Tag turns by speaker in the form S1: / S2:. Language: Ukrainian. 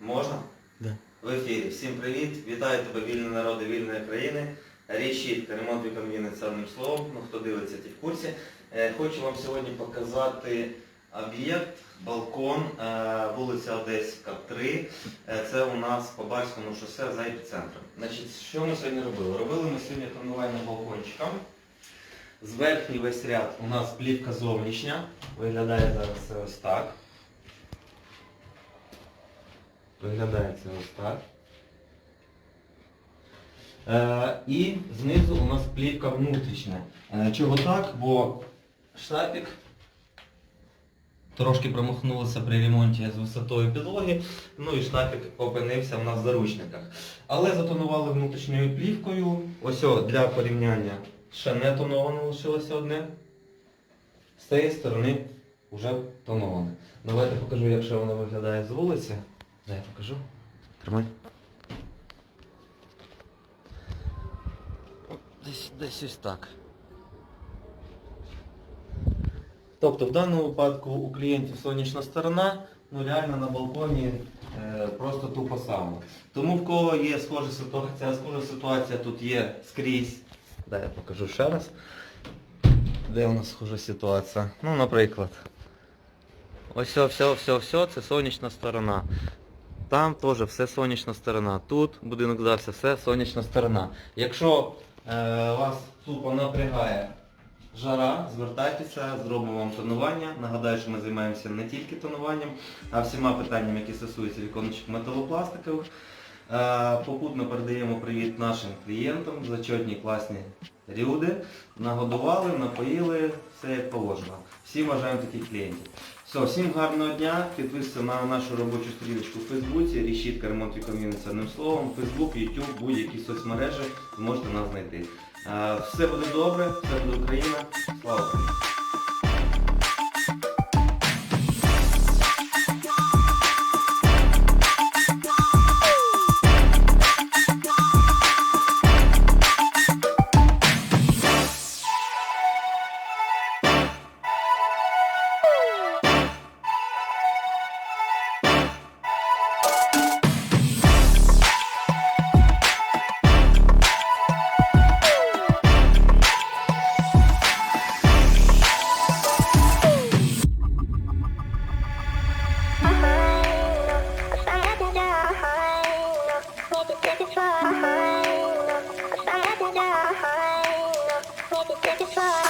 S1: Можна?
S2: Да.
S1: В ефірі. Всім привіт! Вітаю тебе, вільні народи вільної країни. Рішітка, ремонт вікон Вінниці одним словом. Ну, хто дивиться, ті в курсі. Е, Хочу вам сьогодні показати об'єкт, балкон, е, вулиця Одеська, 3. Е, Це у нас по Барському шосе за епіцентром. Значить, що ми сьогодні робили? Робили ми сьогодні тонування балкончика. З верхній весь ряд у нас плівка зовнішня. Виглядає зараз ось так. Виглядає це ось так. Е, і знизу у нас плівка внутрішня. Е, чого так? Бо штапік трошки промахнулося при ремонті з висотою підлоги, ну і штапік опинився в нас в заручниках. Але затонували внутрішньою плівкою. Ось о, для порівняння ще не тоноване лишилося одне. З цієї сторони вже тоноване. Давайте покажу, як ще воно виглядає з вулиці. Дай я покажу. Тримай. Десь, десь ось так. Тобто в даному випадку у клієнтів сонячна сторона, ну реально на балконі е, просто тупо сауна. Тому в кого є схожа ситуація, схожа ситуація тут є скрізь. Дай я покажу ще раз. Де у нас схожа ситуація? Ну, наприклад. Ось все, все, все, все, це сонячна сторона. Там теж все сонячна сторона. Тут будинок здався, все сонячна сторона. Якщо е, вас тупо напрягає жара, звертайтеся, зробимо вам тонування. Нагадаю, що ми займаємося не тільки тонуванням, а всіма питаннями, які стосуються віконечок металопластикових. Е, Попутно передаємо привіт нашим клієнтам, зачетні класні люди. Нагодували, напоїли, все як положено. Всім бажаємо таких клієнтів. Все, всім гарного дня. Підписуйтесь на нашу робочу сторіночку в Фейсбуці, рішітка ремонт і ком'юніті одним словом. Фейсбук, Ютуб, будь-які соцмережі, ви можете нас знайти. Е, Все буде добре, все буде Україна. Слава Україні! Bye.